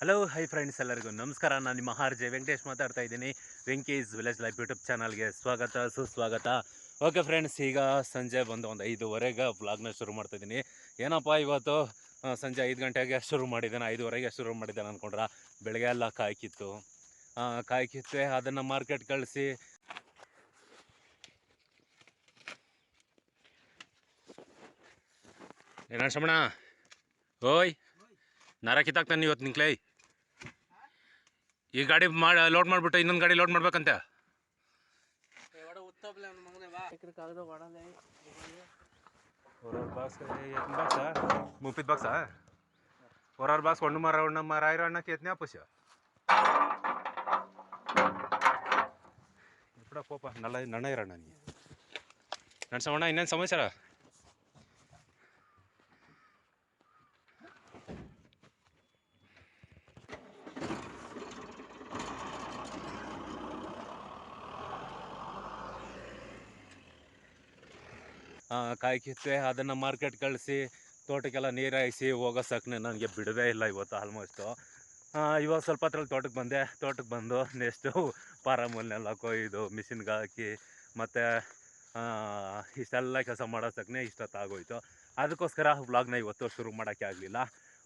Hello hi friends ಎಲ್ಲರಿಗೂ ನಮಸ್ಕಾರ. ನಾನು ನಿಮ್ಮ ಆರ್ ಜೆ ವೆಂಕಟೇಶ್ ಮಾತಾಡ್ತಾ ಇದ್ದೀನಿ. ವೆಂಕೇಶ್ ವಿಲೇಜ್ ಲೈಫ್ ಯೂಟ್ಯೂಬ್ ಚಾನಲ್ಗೆ ಸ್ವಾಗತ, ಸುಸ್ವಾಗತ. ಓಕೆ ಫ್ರೆಂಡ್ಸ್ ಈಗ ಸಂಜೆ ಬಂದು ಒಂದು ಐದುವರೆಗೆ ವ್ಲಾಗ್ನ ಶುರು ಮಾಡ್ತಾ ಇದ್ದೀನಿ. ಏನಪ್ಪ ಇವತ್ತು? ಸಂಜೆ ಐದು ಗಂಟೆಗೆ ಶುರು ಮಾಡಿದ್ದೇನೆ. ಐದುವರೆಗೆ ಶುರು ಮಾಡಿದ್ದೇನೆ ಅಂದ್ಕೊಂಡ್ರ ಬೆಳಗ್ಗೆ ಎಲ್ಲ ಕಾಯಿ ಕಿತ್ತು ಕಾಯಿ ಕಿತ್ತೆ ಅದನ್ನು ಮಾರ್ಕೆಟ್ ಕಳಿಸಿ. ಏನ ಶಮಣ ಓಯ್, ನಾರ ಇವತ್ತು ನಿಂಕ್ಲೈ ಈ ಗಾಡಿ ಮಾಡಿ ಲೋಡ್ ಮಾಡ್ಬಿಟ್ಟು ಇನ್ನೊಂದು ಗಾಡಿ ಲೋಡ್ ಮಾಡ್ಬೇಕಂತೆ. ಮುಪ್ಪಿದ ಬಾಕ್ಸಾ? ಹೊರಾರು ಬಾಕ್ಸ್ ಒಣ್ಣು ಮಾರ ಒಣ್ಣ ಮರ, ಆಯ್ರ ಅಣ್ಣಕ್ಕೆ ಎತ್ತನೇ ಆಪಸ್ ಎಪ್ಪಡ ಪೋಪ ನಲ್ಲ ನಣ್ಣ ಇರಣ್ಣ ನೀ. ನನ್ನ ಸಣ್ಣ ಇನ್ನೇನು ಸಮಾಚಾರ? ಕಾಯಿ ಕಿತ್ತೆ ಅದನ್ನು ಮಾರ್ಕೆಟ್ ಕಳಿಸಿ, ತೋಟಕ್ಕೆಲ್ಲ ನೀರು ಹಾಯಿಸಿ ಹೋಗೋ ಸಾಕನೆ ನನಗೆ ಬಿಡವೇ ಇಲ್ಲ ಇವತ್ತು ಆಲ್ಮೋಸ್ಟು ಇವಾಗ ಸ್ವಲ್ಪ ಹತ್ರಲ್ಲಿ ತೋಟಕ್ಕೆ ಬಂದೆ. ತೋಟಕ್ಕೆ ಬಂದು ನೆಕ್ಸ್ಟು ಪಾರಮೂಲ್ನೆಲ್ಲ ಕೊಯ್ದು ಮಿಷಿನ್ಗೆ ಹಾಕಿ, ಮತ್ತು ಇಷ್ಟೆಲ್ಲ ಕೆಲಸ ಮಾಡೋ ತಕ್ಕನೆ ಇಷ್ಟೊತ್ತಾಗೋಯ್ತು. ಅದಕ್ಕೋಸ್ಕರ ವ್ಲಾಗ್ನ ಇವತ್ತು ಶುರು ಮಾಡೋಕ್ಕೆ ಆಗಲಿಲ್ಲ.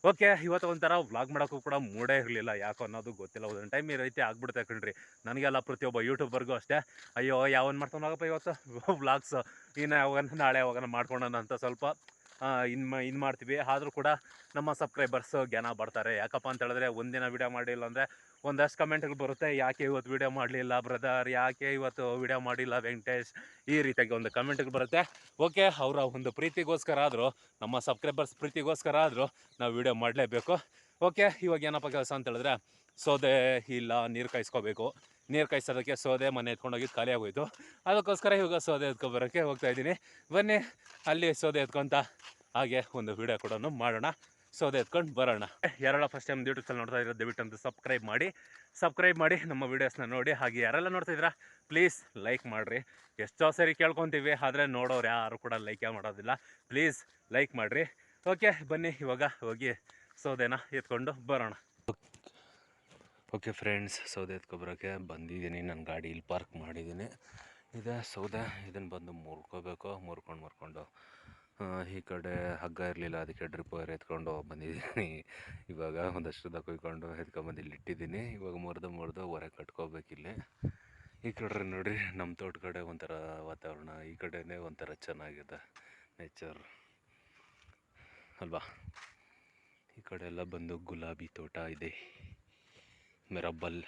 ಓಕೆ, ಇವತ್ತು ಒಂಥರ ವ್ಲಾಗ್ ಮಾಡೋಕ್ಕೂ ಕೂಡ ಮೂಡೇ ಇರಲಿಲ್ಲ. ಯಾಕೋ ಅನ್ನೋದು ಗೊತ್ತಿಲ್ಲ. ಒಂದೊಂದು ಟೈಮ್ ಈ ರೀತಿ ಆಗ್ಬಿಡುತ್ತೆ ಕಣ್ರಿ. ನನಗೆಲ್ಲ ಪ್ರತಿಯೊಬ್ಬ ಯೂಟ್ಯೂಬರ್ಗೂ ಅಷ್ಟೇ. ಅಯ್ಯೋ, ಯಾವನ್ ಮಾಡ್ತಾನೋಗಪ್ಪ ಇವತ್ತು? ವ್ಲಾಗ್ಸ್. ಇನ್ನು ಯಾವಾಗ ನಾಳೆ ಯಾವಾಗ ಮಾಡ್ಕೊಳೋಣ ಅಂತ ಸ್ವಲ್ಪ ಇನ್ನು ಇನ್ ಮಾಡ್ತೀವಿ. ಆದರೂ ಕೂಡ ನಮ್ಮ ಸಬ್ಸ್ಕ್ರೈಬರ್ಸ್ ಜ್ಞಾನ ಬರ್ತಾರೆ. ಯಾಕಪ್ಪ ಅಂತ ಹೇಳಿದ್ರೆ ಒಂದಿನ ವೀಡಿಯೋ ಮಾಡಿಲ್ಲ ಅಂದರೆ ಒಂದಷ್ಟು ಕಮೆಂಟ್ಗಳು ಬರುತ್ತೆ, ಯಾಕೆ ಇವತ್ತು ವೀಡಿಯೋ ಮಾಡಲಿಲ್ಲ ಬ್ರದರ್? ಯಾಕೆ ಇವತ್ತು ವೀಡಿಯೋ ಮಾಡಿಲ್ಲ ವೆಂಕಟೇಶ್? ಈ ರೀತಿಯಾಗಿ ಒಂದು ಕಮೆಂಟ್ಗಳು ಬರುತ್ತೆ. ಓಕೆ, ಅವರ ಒಂದು ಪ್ರೀತಿಗೋಸ್ಕರ ಆದರೂ, ನಮ್ಮ ಸಬ್ಸ್ಕ್ರೈಬರ್ಸ್ ಪ್ರೀತಿಗೋಸ್ಕರ ಆದರೂ ನಾವು ವೀಡಿಯೋ ಮಾಡಲೇಬೇಕು. ಓಕೆ, ಇವಾಗ ಏನಪ್ಪ ಕೆಲಸ ಅಂತ ಹೇಳಿದ್ರೆ, ಸೋದೆ ಇಲ್ಲ, ನೀರು ಕಾಯಿಸ್ಕೋಬೇಕು. ನೀರು ಕಾಯಿಸೋದಕ್ಕೆ ಸೋದೆ ಮನೆ ಎತ್ಕೊಂಡೋಗಿದ್ದು ಖಾಲಿ ಆಗೋಯ್ತು. ಅದಕ್ಕೋಸ್ಕರ ಇವಾಗ ಸೋದೆ ಎತ್ಕೊಬರೋಕ್ಕೆ ಹೋಗ್ತಾ ಇದ್ದೀನಿ. ಬನ್ನಿ, ಅಲ್ಲಿ ಸೋದೆ ಎತ್ಕೊಂತ ಹಾಗೆ ಒಂದು ವಿಡಿಯೋ ಕೂಡ ಮಾಡೋಣ. ಸೌದೆ ಎತ್ಕೊಂಡು ಬರೋಣ. ಯಾರೆಲ್ಲ ಫಸ್ಟ್ ಟೈಮ್ ಯೂಟ್ಯೂಬ್ಸಲ್ಲಿ ನೋಡ್ತಾ ಇರೋ ದಯವಿಟ್ಟು ಅಂತ ಸಬ್ಸ್ಕ್ರೈಬ್ ಮಾಡಿ. ಸಬ್ಸ್ಕ್ರೈಬ್ ಮಾಡಿ ನಮ್ಮ ವೀಡಿಯೋಸ್ನ ನೋಡಿ. ಹಾಗೆ ಯಾರೆಲ್ಲ ನೋಡ್ತಾ ಇದ್ದೀರಾ ಪ್ಲೀಸ್ ಲೈಕ್ ಮಾಡಿರಿ. ಎಷ್ಟೋ ಸರಿ ಕೇಳ್ಕೊತೀವಿ ಆದರೆ ನೋಡೋರು ಯಾರು ಕೂಡ ಲೈಕ್ ಮಾಡೋದಿಲ್ಲ. ಪ್ಲೀಸ್ ಲೈಕ್ ಮಾಡಿರಿ. ಓಕೆ ಬನ್ನಿ ಇವಾಗ ಹೋಗಿ ಸೌದೆನ ಎತ್ಕೊಂಡು ಬರೋಣ. ಓಕೆ ಫ್ರೆಂಡ್ಸ್ ಸೌದೆ ಎತ್ಕೊಬರೋಕೆ ಬಂದಿದ್ದೀನಿ. ನನ್ನ ಗಾಡಿ ಇಲ್ಲಿ ಪಾರ್ಕ್ ಮಾಡಿದ್ದೀನಿ. ಇದೆ ಸೌದೆ ಇದನ್ನು ಬಂದು ಮುರ್ಕೋಬೇಕು. ಮುರ್ಕೊಂಡು ಮುರ್ಕೊಂಡು ಈ ಕಡೆ ಹಗ್ಗ ಇರಲಿಲ್ಲ, ಅದಕ್ಕೆ ಡ್ರಿಪ್ ವೈರ್ ಎತ್ಕೊಂಡು ಬಂದಿದ್ದೀನಿ. ಇವಾಗ ಒಂದಷ್ಟು ಉದ್ದ ಕುಯ್ಕೊಂಡು ಎತ್ಕೊಂಬಂದು ಇಲ್ಲಿ ಇಟ್ಟಿದ್ದೀನಿ. ಇವಾಗ ಮುರಿದು ಮುರಿದು ಹೊರಗೆ ಕಟ್ಕೋಬೇಕಿಲ್ಲಿ ಈ ಕಡೆ ನೋಡ್ರಿ ನಮ್ಮ ತೋಟ ಕಡೆ ಒಂಥರ ವಾತಾವರಣ, ಈ ಕಡೆನೇ ಒಂಥರ ಚೆನ್ನಾಗಿದೆ ನೇಚರ್ ಅಲ್ವಾ? ಈ ಕಡೆ ಎಲ್ಲ ಬಂದು ಗುಲಾಬಿ ತೋಟ ಇದೆ. ಮೆರಬಲ್.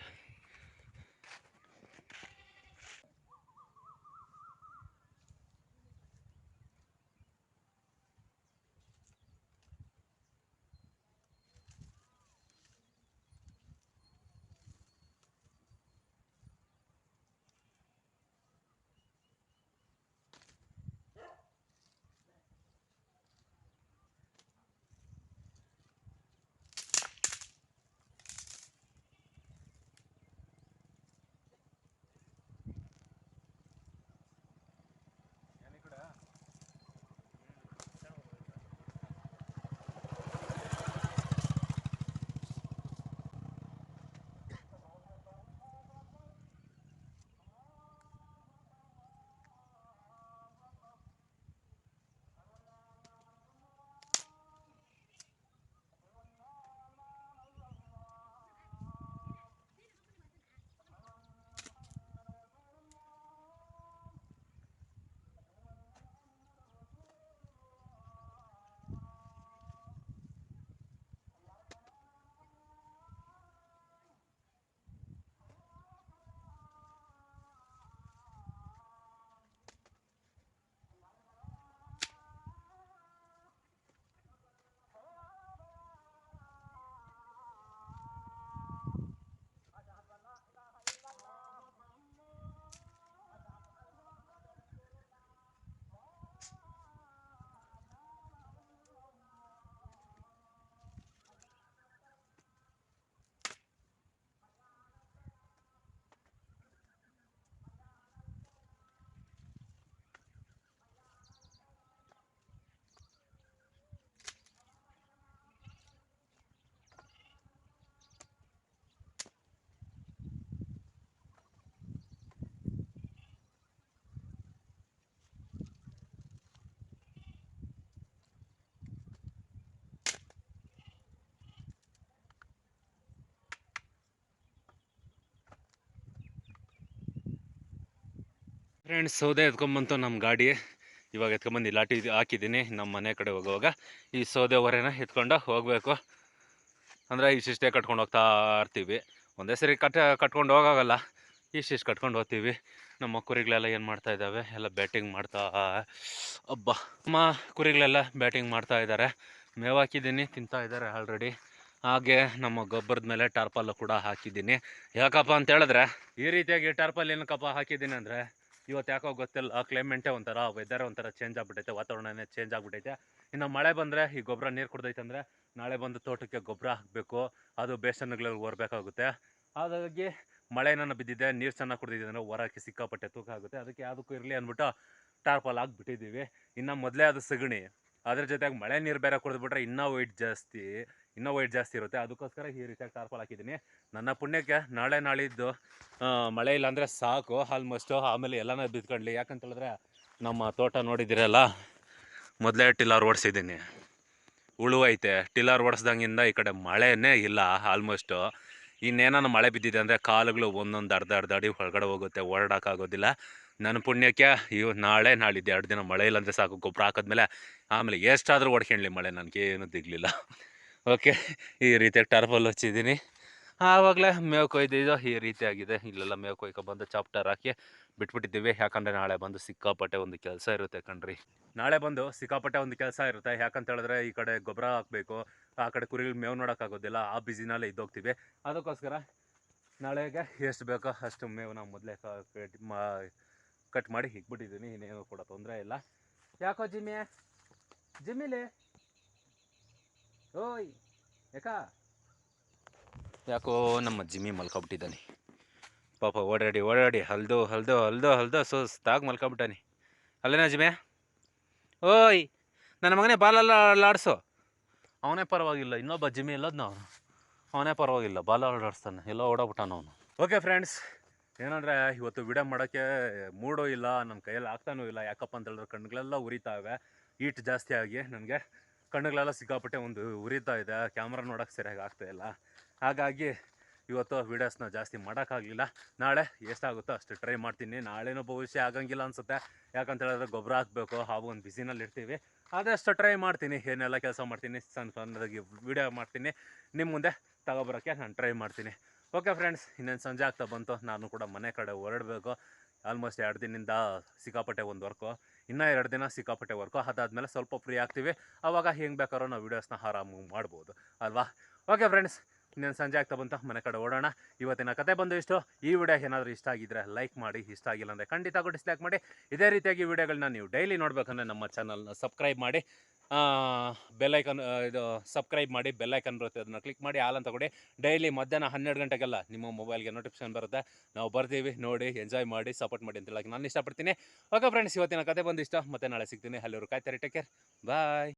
ಫ್ರೆಂಡ್ಸ್ ಸೌದೆ ಎತ್ಕೊಂಬಂತು ನಮ್ಮ ಗಾಡಿ. ಇವಾಗ ಎತ್ಕೊಂಬಂದು ಲಾಟಿ ಹಾಕಿದ್ದೀನಿ ನಮ್ಮ ಮನೆ ಕಡೆ ಹೋಗುವಾಗ. ಈ ಸೌದೆ ಹೊರೆನ ಎತ್ಕೊಂಡು ಹೋಗಬೇಕು. ಅಂದರೆ ಇಷ್ಟಿಷ್ಟೇ ಕಟ್ಕೊಂಡು ಹೋಗ್ತಾ ಇರ್ತೀವಿ. ಒಂದೇ ಸರಿ ಕಟ್ ಕಟ್ಕೊಂಡು ಹೋಗೋಗಲ್ಲ. ಇಷ್ಟಿಷ್ಟು ಕಟ್ಕೊಂಡು ಹೋಗ್ತೀವಿ. ನಮ್ಮ ಕುರಿಗಳೆಲ್ಲ ಏನು ಮಾಡ್ತಾ ಇದ್ದಾವೆ? ಎಲ್ಲ ಬ್ಯಾಟಿಂಗ್ ಮಾಡ್ತಾ ಅಬ್ಬ. ನಮ್ಮ ಕುರಿಗಳೆಲ್ಲ ಬ್ಯಾಟಿಂಗ್ ಮಾಡ್ತಾ ಇದ್ದಾರೆ. ಮೇವು ಹಾಕಿದ್ದೀನಿ, ತಿಂತಾ ಇದ್ದಾರೆ ಆಲ್ರೆಡಿ ಹಾಗೆ ನಮ್ಮ ಗೊಬ್ಬರದ ಮೇಲೆ ಟಾರ್ಪಲ್ಲು ಕೂಡ ಹಾಕಿದ್ದೀನಿ. ಯಾಕಪ್ಪ ಅಂತ ಹೇಳಿದ್ರೆ, ಈ ರೀತಿಯಾಗಿ ಟಾರ್ಪಲ್ ಏನಕ್ಕಪ್ಪ ಹಾಕಿದ್ದೀನಿ ಅಂದರೆ ಇವತ್ತು ಯಾಕೋ ಗೊತ್ತಿಲ್ಲ ಕ್ಲೈಮೇಟೇ ಒಂಥರ ವೆದರ್ ಒಂಥರ ಚೇಂಜ್ ಆಗ್ಬಿಟ್ಟೈತೆ ವಾತಾವರಣನೇ ಚೇಂಜ್ ಆಗ್ಬಿಟ್ಟೈತೆ ಇನ್ನು ಮಳೆ ಬಂದರೆ ಈ ಗೊಬ್ಬರ ನೀರು ಕುಡ್ದೈತೆ ಅಂದರೆ ನಾಳೆ ಬಂದು ತೋಟಕ್ಕೆ ಗೊಬ್ಬರ ಹಾಕಬೇಕು, ಅದು ಬೇಸನ್ಗಳಲ್ಲಿ ಹೊರಬೇಕಾಗುತ್ತೆ ಹಾಗಾಗಿ ಮಳೆ ಏನಾನ ಬಿದ್ದಿದೆ, ನೀರು ಚೆನ್ನಾಗಿ ಕುಡ್ದಿದೆ ಅಂದರೆ ಹೊರಕ್ಕೆ ಸಿಕ್ಕಾಪಟ್ಟೆ ತೂಕ ಆಗುತ್ತೆ. ಅದಕ್ಕೆ ಯಾವುದಕ್ಕೂ ಇರಲಿ ಅಂದ್ಬಿಟ್ಟು ಟಾರ್ಪಲ್ ಹಾಕ್ಬಿಟ್ಟಿದ್ದೀವಿ ಇನ್ನು ಮೊದಲೇ ಅದು ಸಗಣಿ. ಅದ್ರ ಜೊತೆಗೆ ಮಳೆ ನೀರು ಬೇರೆ ಕುಡಿದ್ಬಿಟ್ರೆ ಇನ್ನೂ ವೈಟ್ ಜಾಸ್ತಿ. ಇನ್ನೂ ವೈಟ್ ಜಾಸ್ತಿ ಇರುತ್ತೆ. ಅದಕ್ಕೋಸ್ಕರ ಈ ರೀತಿಯಾಗಿ ಟಾರ್ಪಲ್ ಹಾಕಿದ್ದೀನಿ. ನನ್ನ ಪುಣ್ಯಕ್ಕೆ ನಾಳೆ ನಾಳಿದ್ದು ಮಳೆ ಇಲ್ಲ ಅಂದರೆ ಸಾಕು. ಆಲ್ಮೋಸ್ಟು ಆಮೇಲೆ ಎಲ್ಲನೂ ಬಿದ್ಕೊಂಡ್ಲಿ ಯಾಕಂತ ಹೇಳಿದ್ರೆ ನಮ್ಮ ತೋಟ ನೋಡಿದ್ದೀರಲ್ಲ, ಮೊದಲೇ ಟಿಲ್ಲರ್ ಓಡಿಸಿದ್ದೀನಿ. ಉಳು ಐತೆ. ಟಿಲ್ಲರ್ ಓಡಿಸ್ದಂಗಿಂದ ಈ ಕಡೆ ಮಳೆನೇ ಇಲ್ಲ ಆಲ್ಮೋಸ್ಟು ಇನ್ನೇನೋ ಮಳೆ ಬಿದ್ದಿದೆ ಅಂದರೆ ಕಾಲುಗಳು ಒಂದೊಂದು ಅರ್ಧ ಅರ್ಧ ಅಡಿ ಹೊರಗಡೆ ಹೋಗುತ್ತೆ ಓಡಾಡೋಕ್ಕಾಗೋದಿಲ್ಲ ನನ್ನ ಪುಣ್ಯಕ್ಕೆ ಇವು ನಾಳೆ ನಾಳಿದ್ದು ಎರಡು ದಿನ ಮಳೆ ಇಲ್ಲ ಅಂದರೆ ಸಾಕು. ಗೊಬ್ಬರ ಹಾಕಿದ್ಮೇಲೆ ಆಮೇಲೆ ಎಷ್ಟಾದರೂ ಹೊಡ್ಕೊಂಡ್ಲಿ ಮಳೆ. ನನಗೇನು ದಿಗ್ಲಿಲ್ಲ. ಓಕೆ, ಈ ರೀತಿಯಾಗಿ ಟರ್ಬಲ್ ಹಚ್ಚಿದ್ದೀನಿ. ಆವಾಗಲೇ ಮೇವು ಕೊಯ್ದಿದ್ದು ಈ ರೀತಿಯಾಗಿದೆ ಇಲ್ಲೆಲ್ಲ ಮೇವು ಕೊಯ್ಕೊ ಬಂದು ಚಾಪ್ಟರ್ ಹಾಕಿ ಬಿಟ್ಬಿಟ್ಟಿದ್ದೀವಿ. ಯಾಕಂದರೆ ನಾಳೆ ಬಂದು ಸಿಕ್ಕಾಪಟ್ಟೆ ಒಂದು ಕೆಲಸ ಇರುತ್ತೆ ಕಣ್ರಿ. ನಾಳೆ ಬಂದು ಸಿಕ್ಕಾಪಟ್ಟೆ ಒಂದು ಕೆಲಸ ಇರುತ್ತೆ. ಯಾಕಂತ ಹೇಳಿದ್ರೆ ಈ ಕಡೆ ಗೊಬ್ಬರ ಹಾಕಬೇಕು. ಆ ಕಡೆ ಕುರಿಗಳು ಮೇವು ನೋಡೋಕ್ಕಾಗೋದಿಲ್ಲ ಆ ಬಿಸಿನಲ್ಲೇ ಇದ್ದೋಗ್ತೀವಿ. ಅದಕ್ಕೋಸ್ಕರ ನಾಳೆಗೆ ಎಷ್ಟು ಬೇಕೋ ಅಷ್ಟು ಮೇವು ನಾವು ಮೊದಲೇ ಕಟ್ ಮಾ, ಕಟ್ ಮಾಡಿ ಇಕ್ಬಿಟ್ಟಿದ್ದೀನಿ ಇನ್ನೇನು ಕೂಡ ತೊಂದರೆ ಇಲ್ಲ. ಯಾಕೋ ಜಿಮ್ಮಿ? ಜಿಮ್ಮಿಲಿ? ಓಯ್ ಯಾಕಾ? ಯಾಕೋ ನಮ್ಮ ಜಿಮ್ಮಿ ಮಲ್ಕೊಬಿಟ್ಟಿದ್ದಾನೆ. ಪಾಪ ಓಡಾಡಿ ಓಡಾಡಿ ಹಲ್ದು ಹಲ್ದು ಹಲ್ದು ಹಲ್ದು ಸುಸ್ತಾಗಿ ಮಲ್ಕೊಬಿಟ್ಟಾನೆ. ಅಲ್ಲೇನಾ ಜಿಮೆ ಓಯ್ ನನ್ನ ಮಗನೇ ಬಾಲೆಲ್ಲ ಆಡಿಸು. ಅವನೇ ಪರವಾಗಿಲ್ಲ ಇನ್ನೊಬ್ಬ ಜಿಮ್ಮಿ ಇಲ್ಲದ್ನ ನಾವು ಅವನೇ ಪರವಾಗಿಲ್ಲ ಬಾಲ ಆಡಿಸ್ತಾನೆ ಎಲ್ಲ ಓಡಾಬಿಟ್ಟಾನ ಅವನು. ಓಕೆ ಫ್ರೆಂಡ್ಸ್ ಏನಂದರೆ ಇವತ್ತು ವಿಡಿಯೋ ಮಾಡೋಕ್ಕೆ ಮೂಡೋ ಇಲ್ಲ ನನ್ನ ಕೈಯಲ್ಲಿ ಆಗ್ತಾನೂ ಇಲ್ಲ ಯಾಕಪ್ಪ ಅಂತ ಹೇಳಿದ್ರೆ ಕಣ್ಗಳೆಲ್ಲ ಉರಿತಾವೆ ಈಟ್ ಜಾಸ್ತಿ ಆಗಿ ನನಗೆ ಕಣ್ಣುಗಳೆಲ್ಲ ಸಿಕ್ಕಾಪಟ್ಟೆ ಒಂದು ಉರಿತಾ ಇದೆ. ಕ್ಯಾಮ್ರಾ ನೋಡೋಕೆ ಸರಿಯಾಗಿ ಆಗ್ತಾ ಇಲ್ಲ. ಹಾಗಾಗಿ ಇವತ್ತು ವೀಡಿಯೋಸ್ನ ಜಾಸ್ತಿ ಮಾಡೋಕ್ಕಾಗಲಿಲ್ಲ. ನಾಳೆ ಎಷ್ಟಾಗುತ್ತೋ ಅಷ್ಟು ಟ್ರೈ ಮಾಡ್ತೀನಿ. ನಾಳೆನೂ ಭವಿಷ್ಯ ಆಗಂಗಿಲ್ಲ ಅನಿಸುತ್ತೆ. ಯಾಕಂತ ಹೇಳಿದ್ರೆ ಗೊಬ್ಬರ ಹಾಕಬೇಕು. ಹಾಗೂ ಒಂದು ಬಿಸಿನಲ್ಲಿ ಇರ್ತೀವಿ. ಆದಷ್ಟು ಟ್ರೈ ಮಾಡ್ತೀನಿ. ಏನೆಲ್ಲ ಕೆಲಸ ಮಾಡ್ತೀನಿ, ಸಣ್ಣ ಸಣ್ಣದಾಗಿ ವೀಡಿಯೋ ಮಾಡ್ತೀನಿ. ನಿಮ್ಮ ಮುಂದೆ ತಗೊಬರೋಕ್ಕೆ ನಾನು ಟ್ರೈ ಮಾಡ್ತೀನಿ. ಓಕೆ ಫ್ರೆಂಡ್ಸ್ ಇನ್ನೇನು ಸಂಜೆ ಆಗ್ತಾ ಬಂತು. ನಾನು ಕೂಡ ಮನೆ ಕಡೆ ಹೊರಡಬೇಕು. ಆಲ್ಮೋಸ್ಟ್ ಎರಡು ದಿನದಿಂದ ಸಿಕ್ಕಾಪಟ್ಟೆ ಒಂದು ವರ್ಕು, ಇನ್ನೂ ಎರಡು ದಿನ ಸಿಕ್ಕಾಪಟ್ಟೆ ವರ್ಕು. ಅದಾದಮೇಲೆ ಸ್ವಲ್ಪ ಫ್ರೀ ಆಗ್ತೀವಿ. ಆವಾಗ ಹೆಂಗೆ ಬೇಕಾದ್ರೂ ನಾವು ವೀಡಿಯೋಸ್ನ ಆರಾಮು ಮಾಡ್ಬೋದು. ಅಲ್ವಾ? ಓಕೆ ಫ್ರೆಂಡ್ಸ್ ಇನ್ನೇನು ಸಂಜೆ ಆಗ್ತಾ ಬಂತು. ಮನೆ ಕಡೆ ಓಡೋಣ. ಇವತ್ತಿನ ಕತೆ ಬಂದು ಇಷ್ಟು. ಈ ವಿಡಿಯೋ ಏನಾದರೂ ಇಷ್ಟ ಆಗಿದ್ರೆ ಲೈಕ್ ಮಾಡಿ, ಇಷ್ಟ ಆಗಿಲ್ಲ ಅಂದರೆ ಖಂಡಿತ ಡಿಸ್ಲೈಕ್ ಮಾಡಿ. ಇದೇ ರೀತಿಯಾಗಿ ವಿಡಿಯೋಗಳನ್ನ ನೀವು ಡೈಲಿ ನೋಡಬೇಕಂದ್ರೆ ನಮ್ಮ ಚಾನಲ್ನ ಸಬ್ಸ್ಕ್ರೈಬ್ ಮಾಡಿ. ಬೆಲ್ಲೈಕನ್ ಇದು ಸಬ್ಸ್ಕ್ರೈಬ್ ಮಾಡಿ ಬೆಲ್ಲೈಕನ್ ಬರುತ್ತೆ. ಅದನ್ನು ಕ್ಲಿಕ್ ಮಾಡಿ ಆಲ್ ಅಂತ ಕೊಡಿ. ಡೈಲಿ ಮಧ್ಯಾಹ್ನ ಹನ್ನೆರಡು ಗಂಟೆಗೆಲ್ಲ ನಿಮ್ಮ ಮೊಬೈಲ್ಗೆ ನೋಟಿಫಿಕೇಶನ್ ಬರುತ್ತೆ. ನಾವು ಬರ್ತೀವಿ, ನೋಡಿ ಎಂಜಾಯ್ ಮಾಡಿ ಸಪೋರ್ಟ್ ಮಾಡಿ ಅಂತ ಹೇಳಕ್ಕೆ ನಾನು ಇಷ್ಟಪಡ್ತೀನಿ. ಓಕೆ ಫ್ರೆಂಡ್ಸ್ ಇವತ್ತಿನ ಕತೆ ಬಂದಿಷ್ಟ. ಮತ್ತೆ ನಾಳೆ ಸಿಗ್ತೀನಿ. ಅಲ್ಲಿವರು ಕಾಯ್ತಾರೆ ಟೇಕ್ ಕೇರ್ ಬಾಯ್